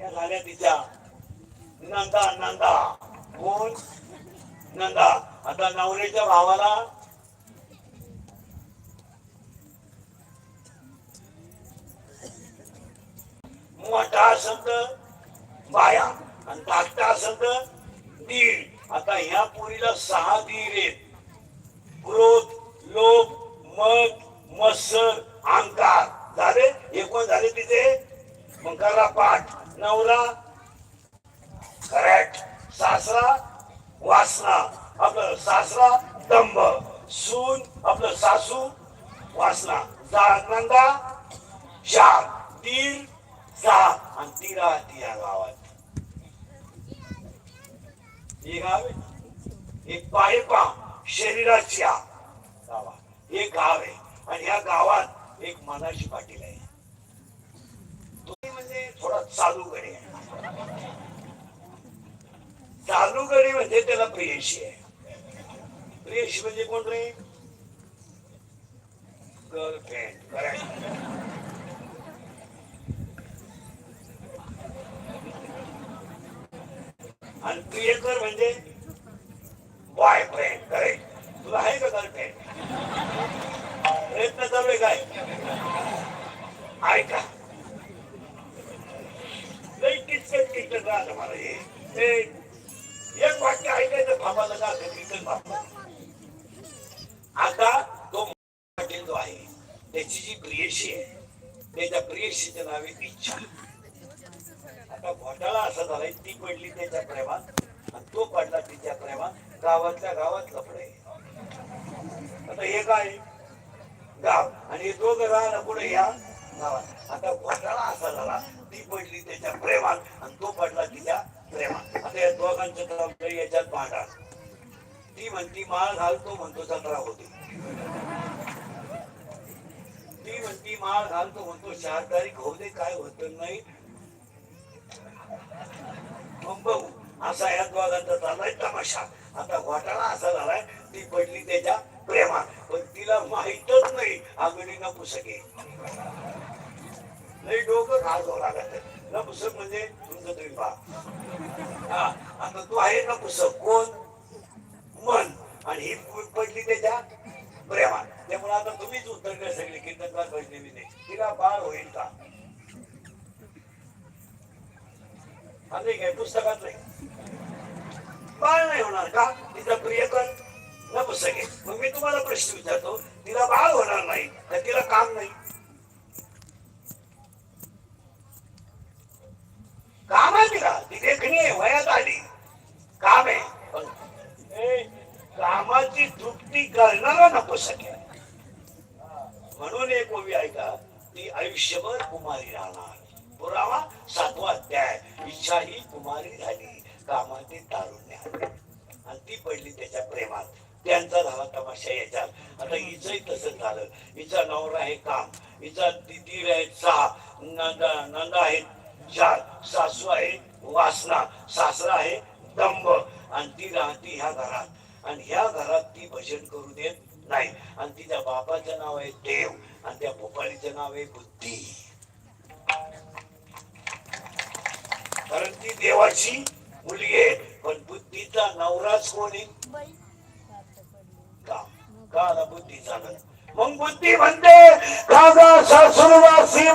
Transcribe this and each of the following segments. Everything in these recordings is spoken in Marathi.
त्या झाल्या तिच्या. नंदा नंदा. कोण? नंदा. आता नवऱ्याच्या भावाला मोठा शब्द बाया आणि धाकटा शब्द दीड. आता ह्या पोरीला सहा दीड आहेत. क्रोध लोभ मग मत्सर अहंकार. झाले? एकूण झाले तिथे मग पाठ. नवरा करेक्ट सासरा वासना आपलं सासरा दंभ. सून आपलं सासू वासना जा- नंदा चार तीर सहा. आणि तिरा या गावात. हे गाव आहे. एक पायपा शरीराच्या गावात. हे गाव आहे. आणि या गावात एक मनाची पाटील आहे. म्हणजे थोडा चालू गडी. चालू गडी म्हणजे त्याला प्रियशी आहे. प्रियशी म्हणजे कोण रे? गर्लफ्रेंड करेक्ट आणि प्रियकर म्हणजे बॉयफ्रेंड करेक्ट तुला आहे का गर्लफ्रेंड प्रयत्न चालू आहे काय? ऐका. लई किचकट किचकट मला हे. ते एक वाक्य ऐकायचं भावाला का किचकट आता तो पाटील जो आहे त्याची जी प्रियशी आहे त्याच्या प्रियशीच्या नावे इच्छा. आता घोटाळा असा झालाय ती पडली त्याच्या प्रेमात आणि तो पडला तिच्या प्रेमात. गावातल्या गावात लपडे आता हे काय? गाव. आणि दोघं राहणं पुढे या गावात? आता घोटाळा असा झाला. ती पडली त्याच्या प्रेमात आणि तो पडला तिच्या प्रेमात. आता या दोघांचं जबाबदारी याच्यात भांडण ती म्हणती माळ घाल तो म्हणतो सतरा होते. ती म्हणती माळ घाल तो म्हणतो चार तारीख होऊ दे काय होत नाही. मग बघू असा या दोघांचा चाललाय तमाशा. आता घोटाळा असा झालाय ती पडली त्याच्या प्रेमात. पण तिला माहीतच नाही आगडी न नाही डोकं खाजव लागत न पुसक म्हणजे तुमचं तुम्ही पहा हा आता तू आहे ना कोण? मन. आणि ही पडली त्याच्या? प्रेमात. त्यामुळे आता तुम्हीच उत्तर द्या सगळे. कीर्तनकार वैष्णवीने तिला बाळ होईल का? नाही काय पुस्तकात नाही. बाळ नाही होणार का? तिचा प्रियकर न आहे. मग मी तुम्हाला प्रश्न विचारतो. तिला बाळ होणार नाही. तर तिला काम नाही. काम आहे तिला ती देखणी आहे वयात आली. काम. आहे पण कामाची तृप्ती करणारा नको सगळ्या. म्हणून एक ओवी ऐका. ती आयुष्यभर कुमारी राहणार. पुरावा सातवा अध्याय. इच्छा ही कुमारी झाली. कामाची तारुण्य आणि ती पडली त्याच्या प्रेमात. त्यांचा झाला तमाशा याच्यात. आता हिचंही तसं झालं. हिचा नवरा आहे काम. हिचा दीर आहे सहा. नंदा नंदा आहे सासू आहे वासना सासरा आहे दंभ आणि ती राहते ह्या घरात. आणि ह्या घरात ती भजन करू देत नाही. आणि तिच्या बापाचं नाव आहे देव आणि त्या भोपाळीचं नाव आहे बुद्धी. कारण ती देवाची मुलगी आहे पण बुद्धीचा नवराच कोण? का? का आता बुद्धी चालत मग बुद्धी म्हणते कागा सासूरवासी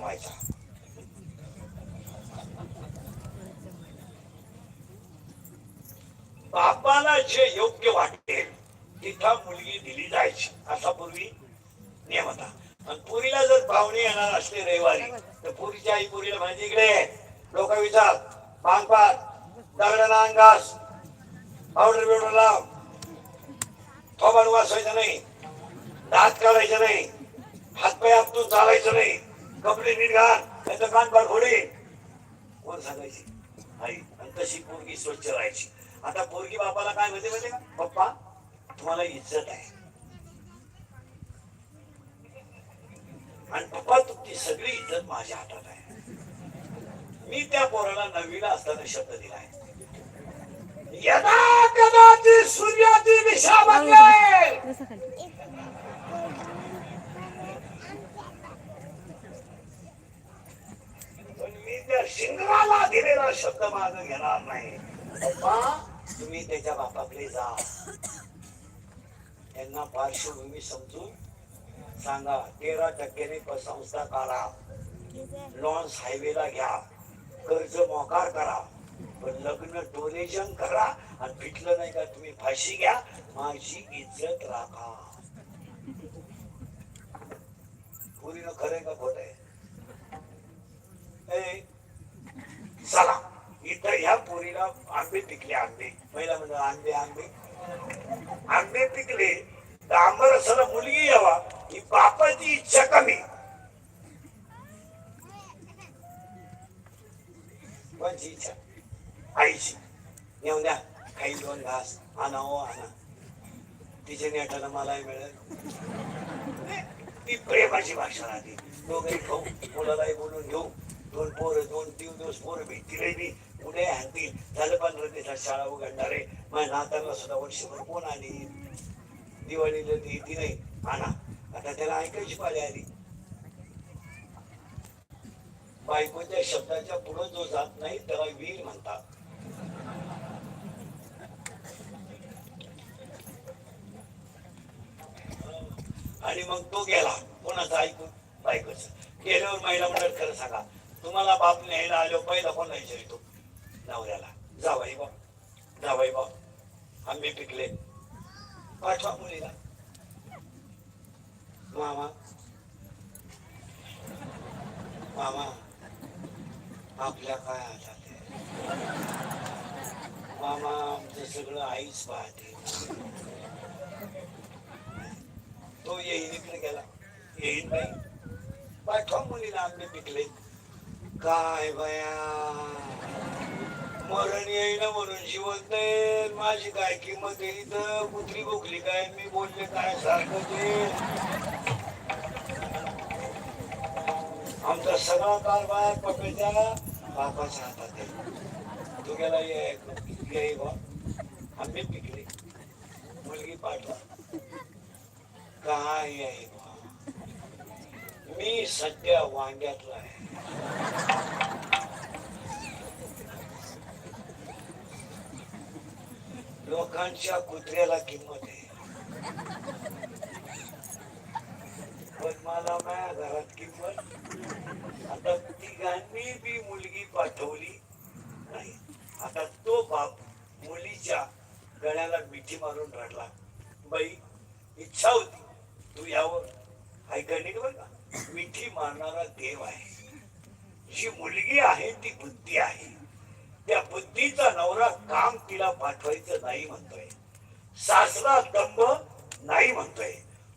लग्न बापाला जे योग्य वाटेल तिथं मुलगी दिली जायची. असा पूर्वी नियम होता. आणि पुरीला जर पाहुणे येणार असले रविवारी तर पुरीच्या आई पुरीला म्हणजे इकडे लोक विचार. पानपात दगडाला अंगास. पावडर बिवडर लाव. थोबाड वासायचं नाही. दात काढायचं नाही. हातपाय आपतून चालायचं नाही. कपडे नीट घाल त्याचं कान पाड फोडे. कोण सांगायची? आई आणि तशी पोरगी स्वच्छ राहायची. आता पोरगी बापाला काय म्हणते म्हणजे का? पप्पा तुम्हाला इज्जत आहे. आणि पप्पा तुमची सगळी इज्जत माझ्या हातात आहे. मी त्या पोराला नवीला असताना शब्द दिलाय यदा कदाचित सूर्याची दिशा बदलेल बसा खाली पण मी दिलेला शब्द माग घेणार नाही. पप्पा तुम्ही त्याच्या बापाकडे जा. त्यांना पार्श्वभूमी समजून सांगा तेरा टक्क्याने संस्था काढा. लॉन्स हायवेला घ्या. कर्ज मोकार करा. पण लग्न डोनेशन करा. आणि भेटलं नाही का तुम्ही फाशी घ्या. माझी इज्जत राखा. पुरीनं खरंय का खोट आहे? चला. इथं ह्या पोरीला आंबे पिकले आंबे. पहिला म्हणजे आंबे आंबे. आंबे पिकले तर आंबरसाला मुलगी यावा ही बापाची इच्छा कमी. कोणची इच्छा? आईची. येऊन द्या. काही दोन घास. आणा हो आणा. तिच्या नेटाला मलाही मिळेल. ती प्रेमाची भाषा राहते. दोघे खाऊ. मुलालाही बोलून घेऊ. दोन पोरं दोन तीन दिवस पोरं भेटतील मी पुढे हातील झालं पंधरा दिवसात शाळा उघडणार आहे. माझ्या नाताला सुद्धा वर्षभर कोण आली? दिवाळीला ती ती नाही. आणा. आता त्याला ऐकायची पाळी आली. बायकोच्या शब्दाच्या पुढे जो जात नाही त्याला वीर म्हणतात. आणि मग तो गेला. कोणाचा ऐकून? बायकोच. गेल्यावर महिला मंडळ खरं सांगा. तुम्हाला बाप न्यायला आलो पहिला कोण विचारितो नवऱ्याला जावाई बा जावाई बा आंबे पिकले पाठवा मुलीला. मामा मामा आपल्या काय हातात मामा आमचं सगळं आईच पाहते. तो येईल इकडे गेला. येईल नाही पाठवा मुलीला आंबे पिकले. काय बया? मरण येईना म्हणून जिवंत नाही माझी काय किंमत आहे इथं? कुत्री बोकली काय? मी बोलले काय सारखं ते. आमचा सगळा कारभार पप्याच्या बापाच्या हातात आहे. तो ये ये बा. आंबे पिकले. मुलगी पाठवा. काय आहे बा? मी सध्या वांग्यातला आहे. लोकांच्या कुत्र्याला किंमत आहे. पण मला माझ्या घरात किंमत? आता तिघांनी बी मुलगी पाठवली नाही. आता तो बाप मुलीच्या गळ्याला मिठी मारून रडला. बाई इच्छा होती. तू यावर ऐकायला का बरं का? मिठी मारणारा देव आहे. जी मुलगी आहे ती बुद्धी आहे. त्या बुद्धीचा नवरा काम तिला पाठवायचं नाही म्हणतोय. सासरा दंभ नाही म्हणतोय.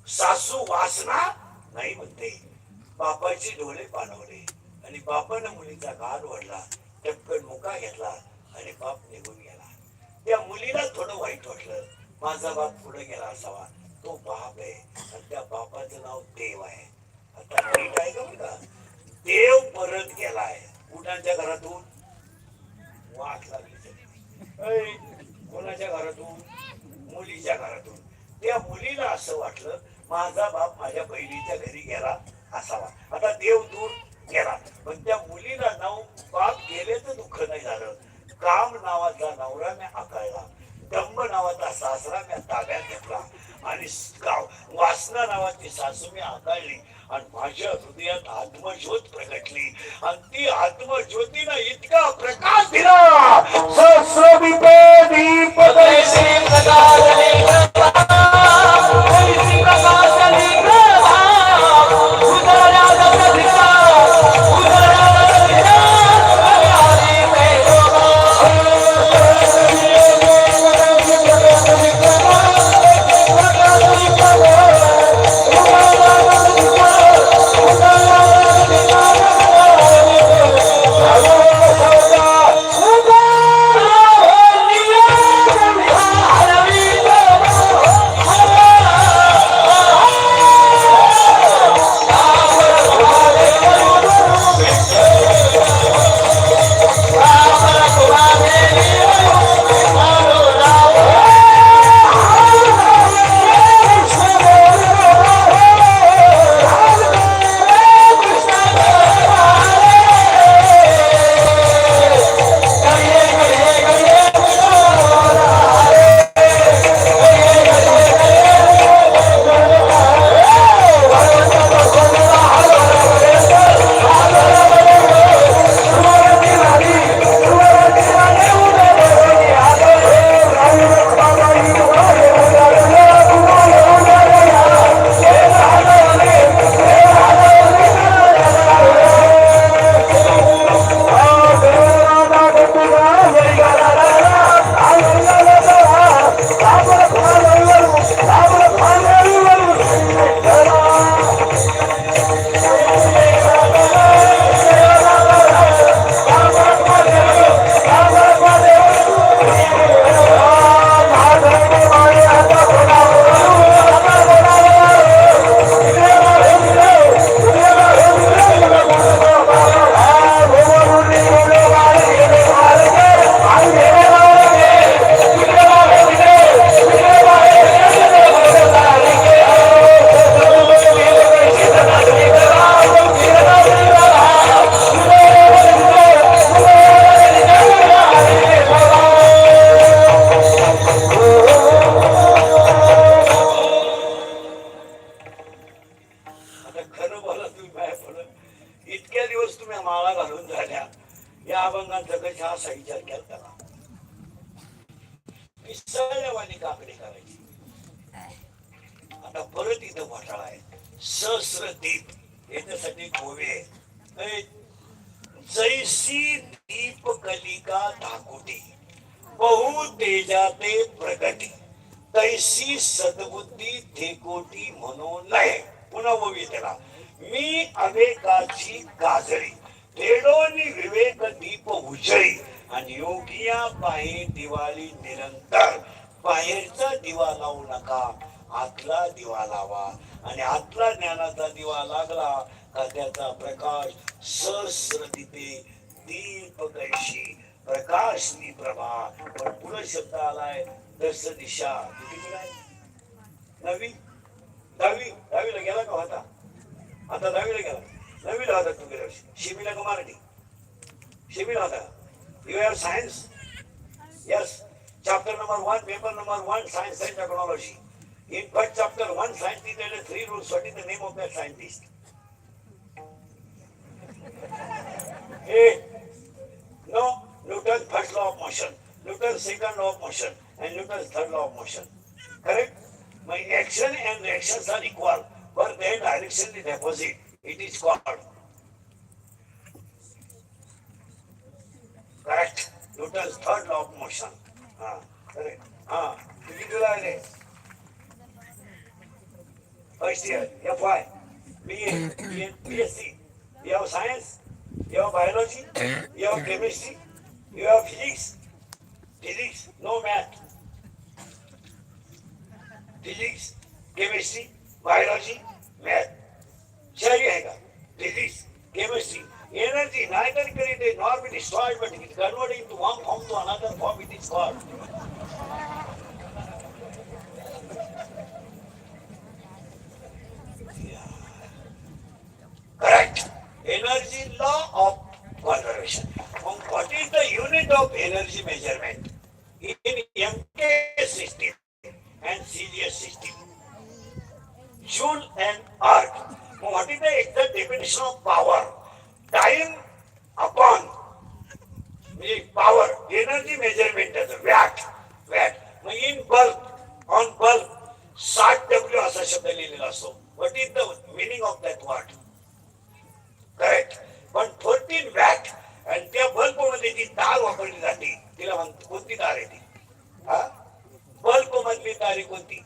सासू वासना नाही म्हणते. बापाची डोळे पाणवले आणि बापानं मुलीचा गाल ओढला टपकन मुका घेतला आणि बाप निघून गेला. त्या मुलीला थोडं वाईट वाटलं. माझा बाप पुढे गेला असावा. तो बाप आहे आणि त्या बापाचं नाव देव आहे. आता का देव परत गेलाय. कुणाच्या घरातून? वाट लागली. कोणाच्या घरातून? मुलीच्या घरातून. त्या मुलीला असं वाटलं माझा बाप माझ्या बहिणीच्या घरी गेला असावा. आता देव दूर गेला. पण त्या मुलीला नाव बाप गेले तर दुःख नाही झालं. काम नावाचा नवरा मी आकाळला. दंभ नावाचा सासरा मी ताब्यात घेतला. आणि गाव वासना नावाची सासू मी हाताळली आणि माझ्या हृदयात आत्मज्योत प्रगटली आणि ती आत्मज्योतीनं इतका प्रकाश दिला. सहस्रदीप इथं घोटाळा आहे. सहस्र दीप याच्यासाठी गोवे जैसी दीप कलिका धाकुटी बहु तेजाते प्रगटी तैसी सद्बुद्धी थेकोटी म्हणू नये पुन्हा बघूया त्याला. मी अवेकाची गाजरी तेडोनी विवेक दीप उजळी आणि योगिया पाहे दिवाळी निरंतर. बाहेरचा दिवा लावू नका. आतला दिवा लावा. आणि आतला ज्ञानाचा दिवा लागला का त्याचा प्रकाश सहस्र तिथे दीप कैशी प्रकाशनी प्रभा. पण पुढे शब्द आलाय दस दिशा. नवी दहावी दहावीला गेला का होता? आता दहावीला गेला. नवीला होता तू गेल्या वर्षी शिमीला का मराठी? शिमीला होता. You have science yes chapter number one paper number one science and technology In first chapter, one scientist had three rules. What is the name of that scientist? A. No, Newton's first law of motion, Newton's second law of motion, and Newton's third law of motion. Correct? My action and reactions are equal, but their direction is opposite. It is called. Correct? Newton's third law of motion. Ah, correct. Ah, किती तुला आहे रे? First year, FY, BA, BA, BSc. You science, you have biology, you chemistry, you physics. Physics, no math. Physics, chemistry, biology, math. सही है का? Physics, chemistry, energy neither created nor be destroyed, but it converted into one form to another form. It is called. Correct. Energy unit of energy measurement in MK system and CGS system. Joule and arc. What is the exact definition of power? Time upon म्हणजे power energy measurement watt watt मग इन बल्ब ऑन बल्ब साठ डब्ल्यू असा शब्द लिहिलेला असतो what is the meaning of that word correct पण फोर्टीन वॅट आणि त्या बल्बमध्ये जी तार वापरली जाते तिला म्हणतो कोणती तार आहे ती? हा? बल्ब मधली तार आहे कोणती?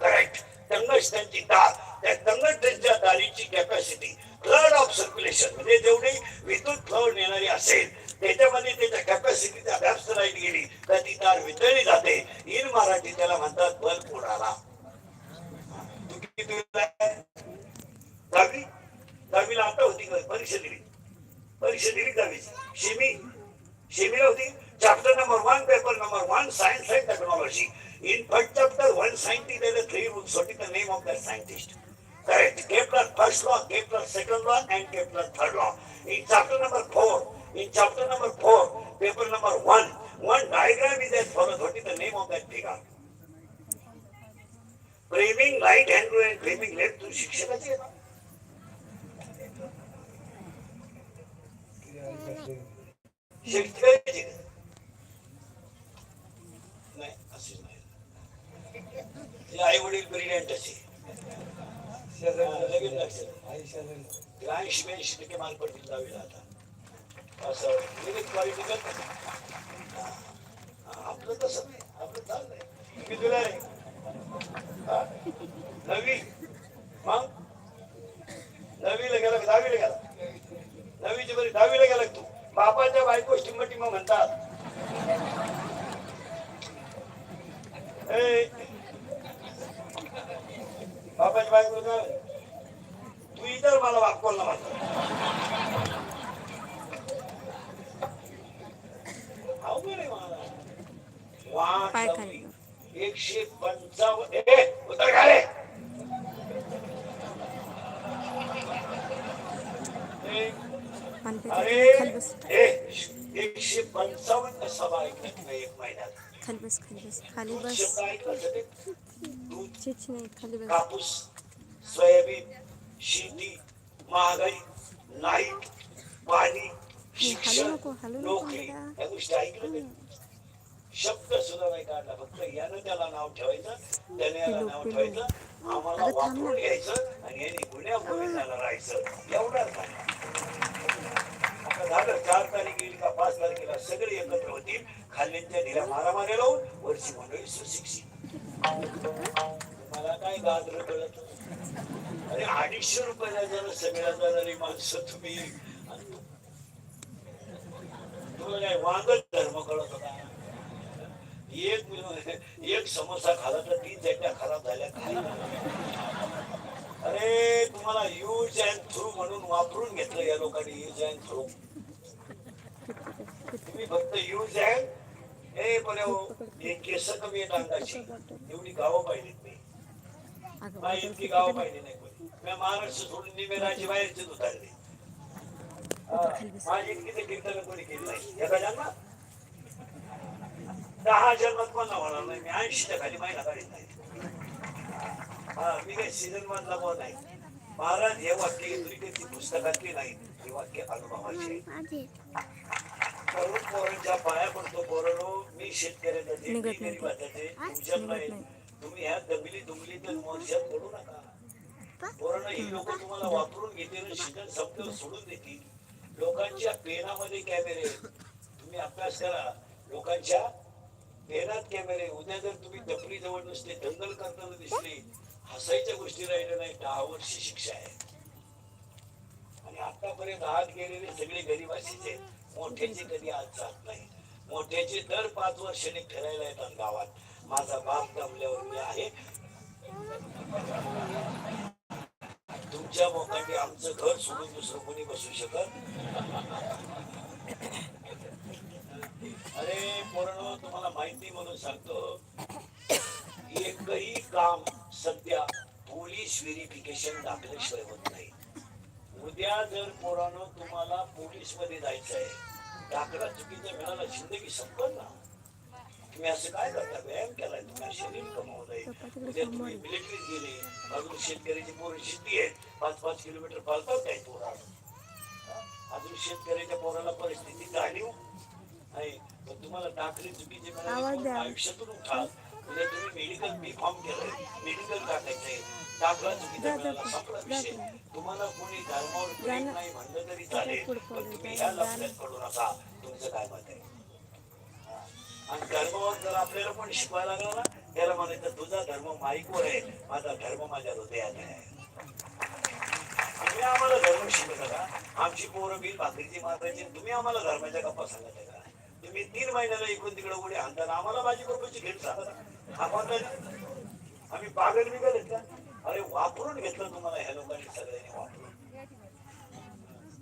करेक्ट टंगस्टनची तार त्या टंगस्टनच्या तारीची कॅपॅसिटी फ्लड ऑफ सर्क्युलेशन म्हणजे जेवढी विद्युत फ्लड नेणारी असेल त्याच्यामध्ये त्याच्या कॅपॅसिटीचा व्याप्त राहील गेली तर ती तार वितळली जाते. इन मराठी त्याला म्हणतात बल्ब उडाला. दहावी दहावीला आता होती परीक्षा दिली परीक्षा दिली दहावीची शेमी शेमीला होती chapter number one paper number one science and technology in first chapter one scientist there are three rules what is the name of that scientist correct kepler first law kepler second law and kepler third law in chapter number four in chapter number four paper number one one diagram is as follows what is the name of that figure framing right hand rule and framing left तू शिक्षकाची आहे ना शिक्षकाची नाही अशी नाही आई वडील ब्रिलियंट असे लगेच लक्षात तिला ऐंशी टक्के मार्क पडतील दहावीला आता असं लगेच क्वालिटी करत आपलं तसं नाही आपलं चाललंय किती तुला आहे हा? मग नवीला गेला दहावीला गेला नवीची बरी दहावीला गेला तू बापाच्या बायको टिंब टिंब म्हणतात. ए, बापाची बायको तू इतर मला वापकोल ना म्हणतो. एकशे पंचावन्न ए उतर खाले ए, मान पे अरे खाली बस ए एकशे पंचावन्न सभा ऐकल्यात नाही एक महिन्यात खाली बस खाली बस खाली? दूध नाही खाली बस कापूस सोयाबीन शेती महागाई लाइट पाणी शिक्षण नको, हलू नको नोकरी. या गोष्टी ऐकलं? शब्द सुद्धा नाही काढला फक्त यानं त्याला नाव ठेवायचं त्याने याला नाव. ठेवायचं आम्हाला. वापरून घ्यायचं आणि यांनी गुन्ह्या गोविंदाला राहायचं एवढाच नाही आता झालं चार तारीख येईल का पाच तारखेला सगळे एकत्र होतील. खाल्ल्यांच्या ढिला मारामारी लावून वरची मंडळी सुशिक्षित. मला काय गाजर कळत अरे अडीचशे रुपयाला जर सगळ्या जाणारी माणसं तुम्ही. तुला काय धर्म कळत होता? एक एक समोसा खाला तर तीन चटण्या खराब झाल्या काय अरे तुम्हाला यूज अँड थ्रू म्हणून वापरून घेतलं या लोकांनी यूज अँड थ्रू तुम्ही फक्त यूज अँड हे पण हे केस कमी आहेत अंगाची. एवढी गावं पाहिलीत मी. अगं माझी इतकी गावं पाहिली नाही कोणी. मी महाराष्ट्र सोडून निमेराची बाहेरचीच उतरली. माझी इतकी तर कीर्तन कोणी केली नाही. एका जन्मात दहा जन्मात पण होणार नाही? मी ऐंशीच्या खाली महिना काढीत नाही. हा मी काही सीझन मधला पण नाही. महाराज हे वाक्य घेतली की ती पुस्तकातली नाही ही वाक्य अनुभवाची. तरुण पोरांच्या पाया पडतो पोरांनो मी शेतकऱ्याचा ते, मी निघत नाही. गरिबाचा ते, तुमच्यात निघत नाही नाही. तुम्ही ह्या दबिली दुबली तर मोर्चात पडू नका पोरांनो ही लोक तुम्हाला वापरून घेतील शिकण संपल्यावर सोडून देतील लोकांच्या पेनामध्ये कॅमेरे. तुम्ही अभ्यास करा लोकांच्या पेनात कॅमेरे उद्या जर तुम्ही दफरी जवळ नसले दंगल करताना दिसले हसायच्या गोष्टी राहिल्या नाही दहा वर्ष शिक्षा आहे आणि आतापर्यंत आत गेलेले सगळे गरीबाशीचे आहेत. मोठ्याची कधी आज जात नाही. मोठ्याचे दर पाच वर्षांनी फिरायला येतात गावात. माझा बाप दमल्यावर मी आहे. तुमच्या मोकांनी आमचं घर सोडून दुसरं कोणी बसू शकत? अरे पूर्ण तुम्हाला माहिती म्हणून सांगतो. एकही काम सध्या पोलीस व्हेरिफिकेशन दाखल्याशिवाय होत नाही. उद्या जर पोरांनो तुम्हाला पोलीसमध्ये जायचं आहे टाकला चुकीच्या मिळाला जिंदगी संपत ना. तुम्ही असं काय करता? व्यायाम केलाय तुम्ही शरीर कमवलंय? उद्या तुम्ही मिलिटरीत गेले अजून शेतकऱ्याची पोरं शेती आहे पाच पाच किलोमीटर पालतात काय पोरा? अजून शेतकऱ्याच्या पोराला परिस्थिती जाणीव नाही पण तुम्हाला टाकली चुकीचे मिळाले. आयुष्यातून उठाल उद्या तुम्ही मेडिकल बी फॉर्म केलंय मेडिकल चुकीचा मिळाला संपला विषय जा. तुम्हाला कोणी धर्मावर प्रेम ना. नाही म्हणलं तरी चालेल पण तुम्ही ह्या. लफड्यात पडू नका. तुमचं काय मत आहे? आणि धर्मावर जर आपल्याला पण शिकवायला लागला ना त्याला म्हणायचं तुझा धर्म माईकवर आहे. माझा धर्म माझ्या हृदयात आहे. तुम्ही आम्हाला धर्म शिकवता का आमची पोरं बिल भाकरीची मारायची तुम्ही आम्हाला धर्माच्या गप्पा सांगता का तुम्ही तीन महिन्याला इकडून तिकडे उडी आणता आम्हाला माझी बापाची घेत सांगता आम्ही पागल बिगल का? अरे वापरून घेतलं तुम्हाला ह्या लोकांनी सगळ्यांनी वापरून.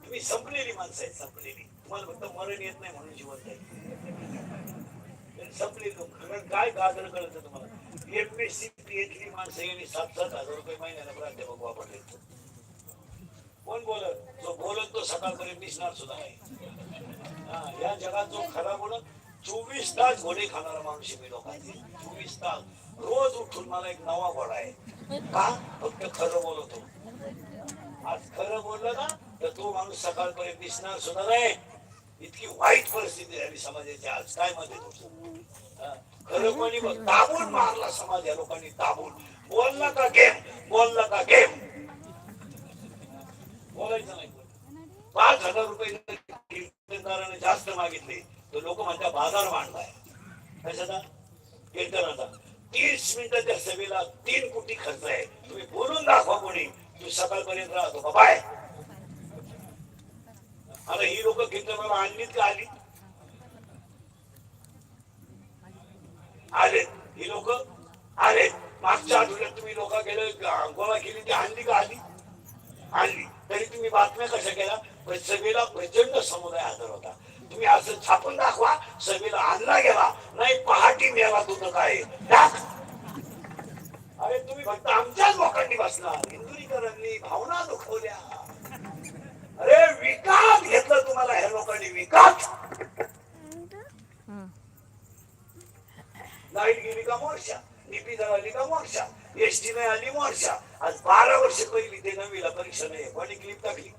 तुम्ही संपलेली माणसं आहेत संपलेली. तुम्हाला फक्त मरण येत नाही म्हणून जिवंत संपलेली लोक. कारण काय गाजर कळतं तुम्हाला? एमएससी पीएचडी माणसं यांनी सात सात हजार रुपये महिन्याला प्राध्यापक वापरले कोण बोलत? जो बोलत तो सकाळपर्यंत दिसणार सुद्धा नाही. हा, या जगात जो खरा बोलत चोवीस तास घोडे खाणारा माणूस मी लोकांचे चोवीस तास. रोज उठून मला एक नवा घोडा आहे. का? फक्त खरं बोलतो. आज खरं बोललं ना तर तो माणूस सकाळपर्यंत दिसणार सुद्धा नाही. इतकी वाईट परिस्थिती झाली समाजाची आज. काय मध्ये तुमचं खरं कोणी दाबून मारला समाज या लोकांनी दाबून. बोलला का गेम? बोलला का गेम? बोलायचं नाही. पाच हजार रुपये जास्त मागितले. तो लोक म्हणतात बाजार मांडलाय. कशाचा? कीर्तनाचा. तीस मिनिटाच्या सभेला तीन कोटी खर्च आहे. तुम्ही बोलून दाखवा कोणी. तू सकाळपर्यंत राहतो. का बाय. आता ही लोक कीर्तनाला आणलीत का आली? आले ही लोक आले मागच्या आठवड्यात तुम्ही लोक गेले गोळा केली ती आणली का आली? आणली. तरी तुम्ही बातम्या कशा केल्या? पण सभेला प्रचंड समुदाय हजर होता. तुम्ही असं छापून दाखवा सभेला आणला गेला नाही पहाटी मेला तुझं काय? अरे तुम्ही फक्त आमच्याच लोकांनी बसला. हिंदुरीकरांनी भावना दुखवल्या. अरे विकास घेतलं तुम्हाला ह्या लोकांनी विकास. लाइट गेली का मोर्चा? डीपी जळाली का मोर्चा? एसटी नाही आली मोर्चा. आज बारा वर्ष पहिली ते नवीला परीक्षा नाही. पण क्लिप टाकली?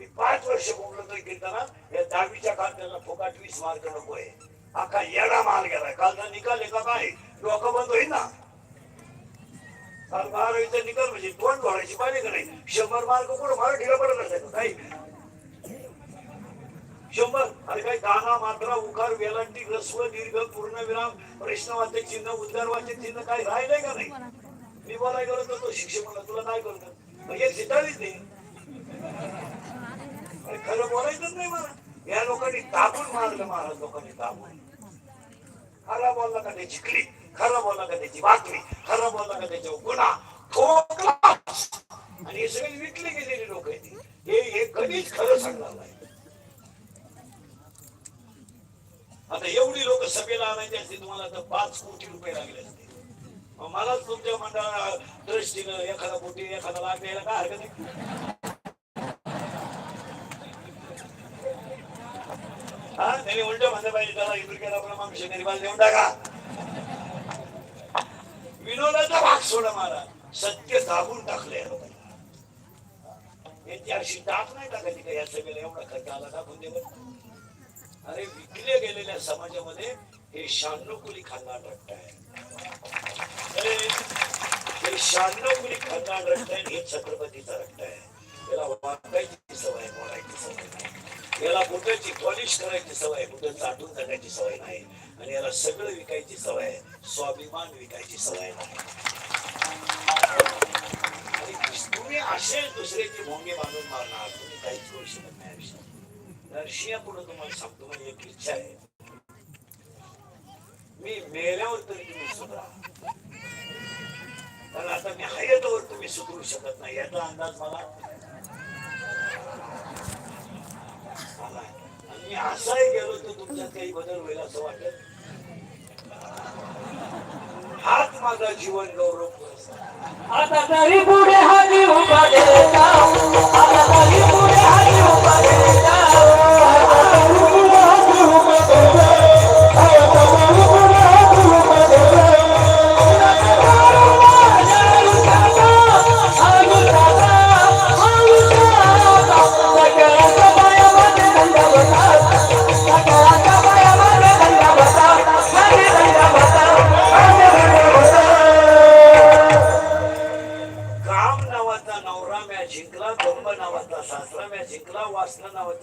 मी पाच वर्ष बोललो घेताना या दहावीच्या कालद्याला त्याला फुकाट वीस मार्क नकोय. अख्खा येडा माल गेलाय. कालचा निकाल एका काय? लोक बंद होईल ना? काल बारावीचा निकाल म्हणजे दोन भरायची पाहिजे का नाही? शंभर मार्क कुठं? मराठीला पडत असायचं काही. शंभर. अरे काही दाना मात्रा उकार वेलांटी रस्व दीर्घ पूर्णविराम प्रश्नवाचक चिन्ह उद्गारवाचक चिन्ह काही राहिलंय का नाही? मी बोलाय करत होतो शिक्षक म्हणला तुला काय करतो म्हणजे हे सिद्धाळीच नाही. आणि खरं बोलायचंच नाही मला या लोकांनी दाबून मारलं महाराज लोकांनी दाबून. खरा बोलला का त्याची क्लिक खरं बोलला का त्याची बातमी खरं बोलला का त्याच्यावर गुन्हा ठोकला. आणि हे सगळे विकले गेलेले लोक आहेत. हे हे कधीच खरं सांगणार नाही. आता एवढी लोक सभेला आणायची असते तुम्हाला तर पाच कोटी रुपये लागले असते. मग मलाच तुमच्या मंडळा दृष्टीनं एखादा कोटी एखादा लाख द्यायला काय हरकत नाही हा त्यांनी उलट म्हणलं पाहिजे त्याला इतर केला आपला माणूस गरीबाला देऊन टाका. विनोदाचा भाग सोडा मला. सत्य दाबून टाकले या लोकांनी यांची अशी नाही टाकायची का या सभेला एवढा खर्च आला टाकून देवर अरे विकले गेलेल्या समाजामध्ये हे शहाण्णव कुली खानदार रट्ट हे शहाण्णव कुली खानदार रट्ट हे छत्रपतीचा रट्ट आहे. याला वाकायची सवय बोलायची सवय नाही. याला बुटाची पॉलिश करायची सवय बुट चाटून टाकायची सवय नाही. आणि याला सगळं विकायची सवय स्वाभिमान विकायची सवय नाही. तुम्ही असे दुसऱ्याची भोंगे बांधून मारणार. तुम्ही काहीच करू शकत नाही आयुष्यात. नरशिया पुढे तुम्हाला सांगतो म्हणजे एक इच्छा आहे. मी मेल्यावर तरी तुम्ही सुधरा. कारण आता मी हयतवर तुम्ही सुधरू शकत नाही. याचा अंदाज मला आला आणि मी असाही गेलो तर तुमच्यात काही बदल होईल असं वाटत. हाच माझा जीवन गौरव. आता तरी पुढे हाती उभा आता तरी पुढे हाती उभा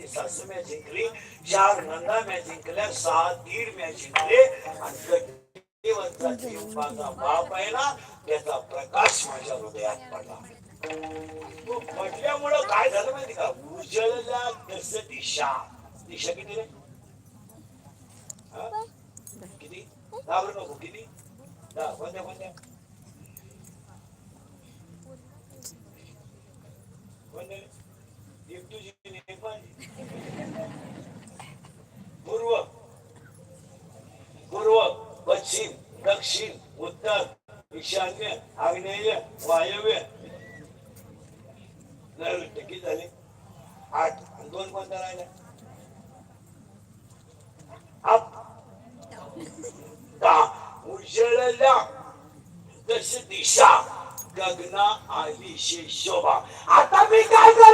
देता मॅच जिंकल्या सहा दीड मॅच जिंकले आणि माझा बाप आहे ना त्याचा प्रकाश माझ्या हृदयात पडला. तो म्हटल्यामुळं काय झालं माहिती का? उजळला दस दिशा दिशा किती रे? किती? दहा बरं नको किती? दहा कोणत्या कोणत्या? कोणत्या? पूर्व पूर्व पश्चिम दक्षिण उत्तर ईशान्य आग्नेय वायव्य. नळ किती झाले? आठ. दोन कोणत्या राहिल्या? उजळल्या. दश दिशा गगना आली शोभा. आता मी काय करतो